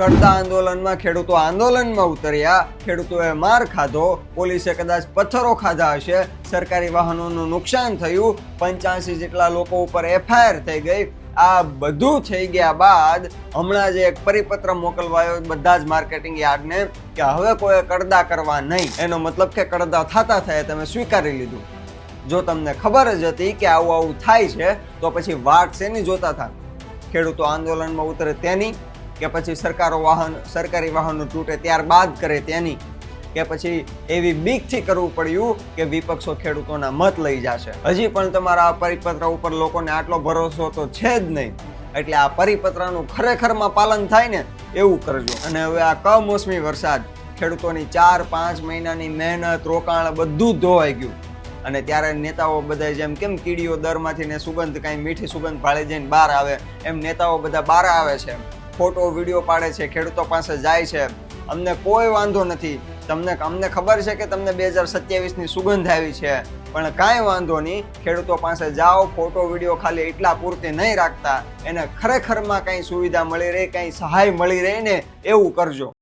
કરતા આંદોલનમાં ખેડૂતો આંદોલનમાં ઉતર્યા. ખેડૂતોએ માર ખાધો. પોલીસે કદાચ પથ્થરો ખાધા હશે. સરકારી વાહનોનું નુકસાન થયું. પંચ્યાસી જેટલા લોકો ઉપર એફઆઈઆર થઈ ગઈ. આ બધું થઈ ગયા બાદ હમણાં જ એક પરિપત્ર મોકલવાયો બધા જ માર્કેટિંગ યાર્ડને કે હવે કોઈ કડદા કરવા નહીં. એનો મતલબ કે કડદા થતા થયા તમે સ્વીકારી લીધું. જો તમને ખબર જ હતી કે આવું આવું થાય છે, તો પછી વાટ શેની જોતા હતા? ખેડૂતો આંદોલનમાં ઉતરે તેની કે પછી સરકારો વાહન, સરકારી વાહનો તૂટે ત્યારબાદ કરે તેની. કે પછી એવી બીકથી કરવું પડ્યું કે વિપક્ષો ખેડૂતોના મત લઈ જશે. હજી પણ તમારા આ પરિપત્ર ઉપર લોકોને આટલો ભરોસો તો છે જ નહીં. એટલે આ પરિપત્રનું ખરેખરમાં પાલન થાય ને એવું કરજો. અને હવે આ કમોસમી વરસાદ, ખેડૂતોની ચાર, પાંચ મહિનાની મહેનત, રોકાણ બધું ધોવાઈ ગયું. અને ત્યારે નેતાઓ બધા જેમ કેમ કીડીઓ દરમાંથી ને સુગંધ, કાંઈ મીઠી સુગંધ ભાળે જઈને બહાર આવે, એમ નેતાઓ બધા બહાર આવે છે. ફોટો, વીડિયો પાડે છે, ખેડૂતો પાસે જાય છે, અમને કોઈ વાંધો નથી. તમને, અમને ખબર છે કે તમને બે હજાર સત્યાવીસની સુગંધ આવી છે, પણ કાંઈ વાંધો નહીં. ખેડૂતો પાસે જાઓ, ફોટો, વીડિયો ખાલી એટલા પૂરતી નહીં રાખતા. એને ખરેખરમાં કાંઈ સુવિધા મળી રહે, કાંઈ સહાય મળી રહે ને એવું કરજો.